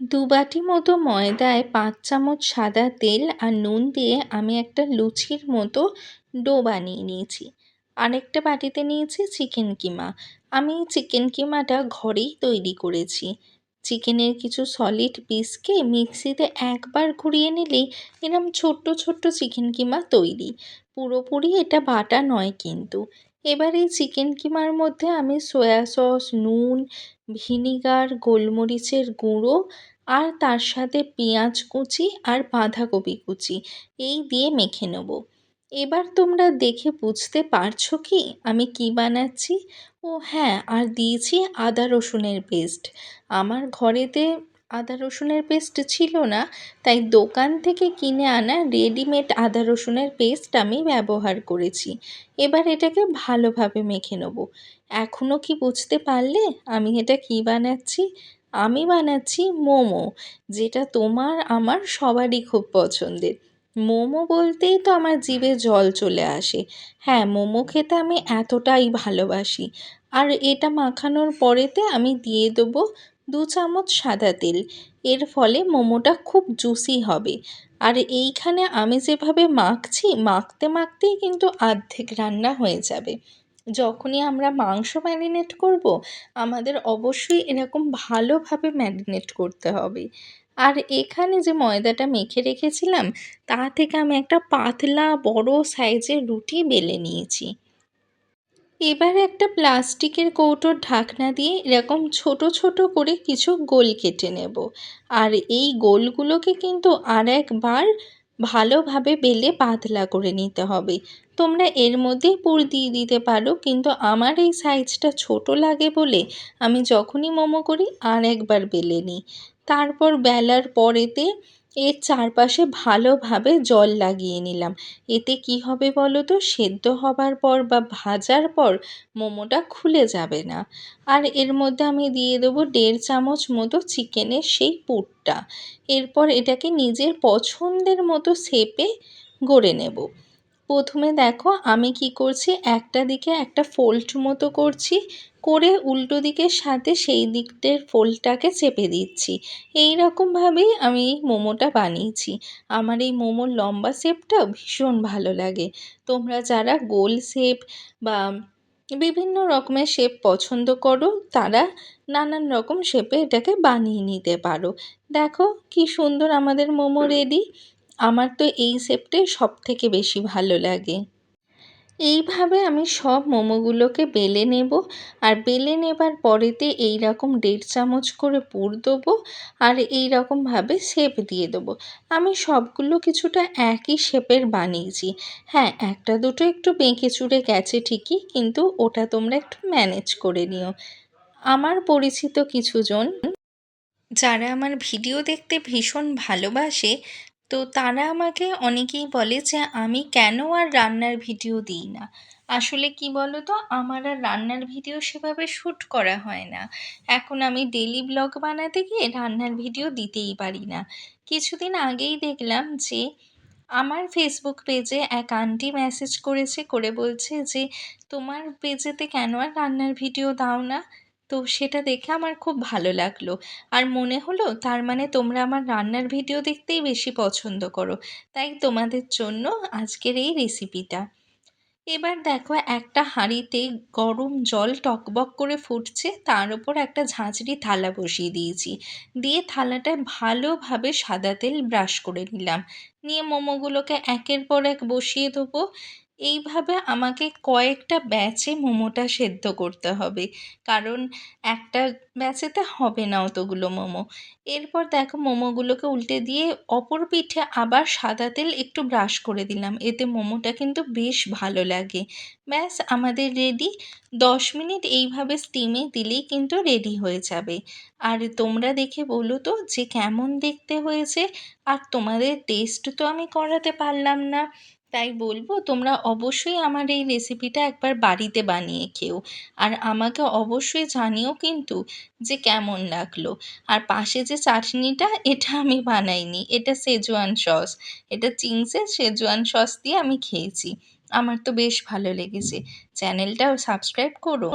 দু বাটি মতো ময়দায় পাঁচ চামচ সাদা তেল আর নুন দিয়ে আমি একটা লুচির মতো ডো বানিয়ে নিয়েছি। আরেকটা বাটিতে নিয়েছি চিকেন কিমা। আমি চিকেন কিমাটা ঘরেই তৈরি করেছি। চিকেনের কিছু সলিড পিসকে মিক্সিতে একবার ঘুরিয়ে নিলেই এরম ছোট্ট ছোট্ট চিকেন কিমা তৈরি। পুরোপুরি এটা বাটা নয় কিন্তু। এবার এই চিকেন কিমার মধ্যে আমি সয়া সস, নুন, ভিনিগার, গোলমরিচের গুঁড়ো আর তার সাথে পেঁয়াজ কুচি আর বাঁধাকপি কুচি এই দিয়ে মেখে নেব। এবার তোমরা দেখে বুঝতে পারছ কি আমি কি বানাচ্ছি? ও হ্যাঁ আর দিয়েছি আদা রসুনের পেস্ট আমার ঘরেতে আদা রসুনের পেস্ট ছিল না, তাই দোকান থেকে কিনে আনা রেডিমেড আদা রসুনের পেস্ট আমি ব্যবহার করেছি। এবার এটাকে ভালোভাবে মেখে নেব। এখনও কি বুঝতে পারলে আমি এটা কি বানাচ্ছি? আমি বানাচ্ছি মোমো, যেটা তোমার, আমার সবারই খুব পছন্দের। মোমো বলতেই তো আমার জিভে জল চলে আসে। হ্যাঁ মোমো খেতে আমি এতটাই ভালোবাসি। আর এটা মাখানোর পরেতে আমি দিয়ে দেবো দু চামচ সাদা তেল। এর ফলে মোমোটা খুব জুসি হবে। আর এইখানে আমি যেভাবে মাখছি, মাখতে মাখতেই কিন্তু অর্ধেক রান্না হয়ে যাবে। যখনই আমরা মাংস ম্যারিনেট করব, আমাদের অবশ্যই এরকম ভালোভাবে ম্যারিনেট করতে হবে। আর এখানে যে ময়দাটা মেখে রেখেছিলাম, তা থেকে আমি একটা পাতলা বড় সাইজের রুটি বেলে নিয়েছি। এবার একটা প্লাস্টিকের কৌটোর ঢাকনা দিয়ে এরকম ছোট ছোট করে কিছু গোল কেটে নেব। আর এই গোলগুলোকে কিন্তু আর একবার ভালোভাবে বেলে পাতলা করে নিতে হবে। তোমরা এর মধ্যেই পুর দিয়ে দিতে পারো, কিন্তু আমার এই সাইজটা ছোট লাগে বলে আমি যখনই মোমো করি আর একবার বেলে নিই। তারপর বেলার পরেতে এর চারপাশে ভালোভাবে জল লাগিয়ে নিলাম। এতে কি হবে বলো তো? সেদ্ধ হবার পর বা ভাজার পর মোমোটা খুলে যাবে না। আর এর মধ্যে আমি দিয়ে দেবো দেড় চামচ মতো চিকেনের সেই পুরটা। এরপর এটাকে নিজের পছন্দের মতো শেপে গড়ে নেব। প্রথমে দেখো আমি কি করছি, একটা দিকে একটা ফোল্ড মতো করছি, করে উল্টো দিকের সাথে সেই দিকটার ফোল্ডটাকে চেপে দিচ্ছি। এই রকমভাবেই আমি এই মোমোটা বানিয়েছি। আমার এই মোমোর লম্বা শেপটাও ভীষণ ভালো লাগে। তোমরা যারা গোল শেপ বা বিভিন্ন রকমের শেপ পছন্দ করো, তারা নানান রকম শেপে এটাকে বানিয়ে নিতে পারো। দেখো কি সুন্দর আমাদের মোমো রেডি। আমার তো এই শেপটাই সব থেকে বেশি ভালো লাগে। এইভাবে আমি সব মোমোগুলোকে বেলে নেব আর বেলে নেবার পরেতে এই রকম দেড় চামচ করে পুর দেবো আর এই রকমভাবে শেপ দিয়ে দেবো। আমি সবগুলো কিছুটা একই শেপের বানিয়েছি। হ্যাঁ একটা দুটো একটু বেঁকে চুড়ে গেছে ঠিকই, কিন্তু ওটা তোমরা একটু ম্যানেজ করে নিও। আমার পরিচিত কিছুজন যারা আমার ভিডিও দেখতে ভীষণ ভালোবাসে তো তারা আমাকে অনেকেই বলে যে, আমি কেন আর রান্নার ভিডিও দিই না? আসলে কি বলো তো আমার আর রান্নার ভিডিও সেভাবে শ্যুট করা হয় না। এখন আমি ডেলি ব্লগ বানাতে গিয়ে রান্নার ভিডিও দিতেই পারি না। কিছুদিন আগেই দেখলাম যে, আমার ফেসবুক পেজে এক আন্টি মেসেজ করেছে, করে বলছে যে, তোমার পেজেতে কেন আর রান্নার ভিডিও দাও না? তো সেটা দেখে আমার খুব ভালো লাগল। আর মনে হলো তার মানে তোমরা আমার রান্নার ভিডিও দেখতেই বেশি পছন্দ করো। তাই তোমাদের জন্য আজকের এই রেসিপিটা। এবার দেখো একটা হাঁড়িতে গরম জল টকবক করে ফুটছে, তার উপর একটা ঝাঁঝরি থালা বসিয়ে দিয়েছি। দিয়ে থালাটায় ভালোভাবে সাদা তেল ব্রাশ করে নিলাম। নিয়ে মোমোগুলোকে একের পর এক বসিয়ে দেবো। এইভাবে আমাকে কয়েকটা ব্যাচে মোমোটা সেদ্ধ করতে হবে। কারণ একটা ব্যাচেতে হবে না অতগুলো মোমো। এরপর দেখো মোমোগুলোকে উল্টে দিয়ে অপর পিঠে আবার সাদা তেল একটু ব্রাশ করে দিলাম। এতে মোমোটা কিন্তু বেশ ভালো লাগে। ব্যাস, আমাদের রেডি দশ মিনিট এইভাবে স্টিমে দিলেই কিন্তু রেডি হয়ে যাবে। আর তোমরা দেখে বলো তো যে কেমন দেখতে হয়েছে? আর তোমাদের টেস্ট তো আমি করাতে পারলাম না। তাই বলব, তোমরা অবশ্যই আমার এই রেসিপিটা একবার বাড়িতে বানিয়ে খেও। আর আমাকে অবশ্যই জানিও কিন্তু যে কেমন লাগল। আর পাশে যে চাটনিটা, এটা আমি বানাইনি। এটা সেজওয়ান সস এটা চিংসের সেজওয়ান সস দিয়ে আমি খেয়েছি। আমার তো বেশ ভালো লেগেছে। চ্যানেলটাও সাবস্ক্রাইব করো।